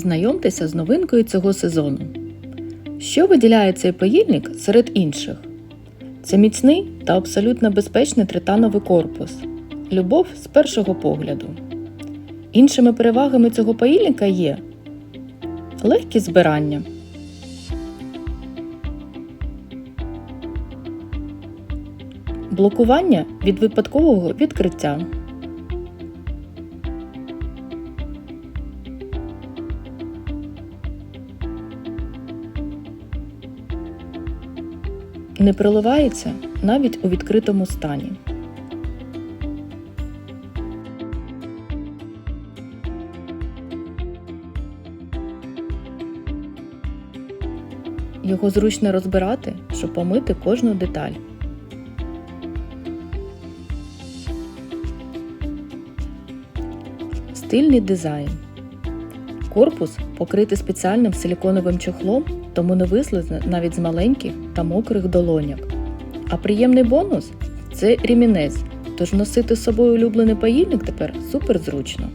Знайомтеся з новинкою цього сезону. Що виділяє цей паїльник серед інших? Це міцний та абсолютно безпечний тритановий корпус. Любов з першого погляду. Іншими перевагами цього паїльника є легкість збирання, блокування від випадкового відкриття. Не проливається навіть у відкритому стані. Його зручно розбирати, щоб помити кожну деталь. Стильний дизайн. Корпус покритий спеціальним силіконовим чохлом, тому не вислизне навіть з маленьких та мокрих долоняк. А приємний бонус це рімінець, тож носити з собою улюблений паїльник тепер супер зручно.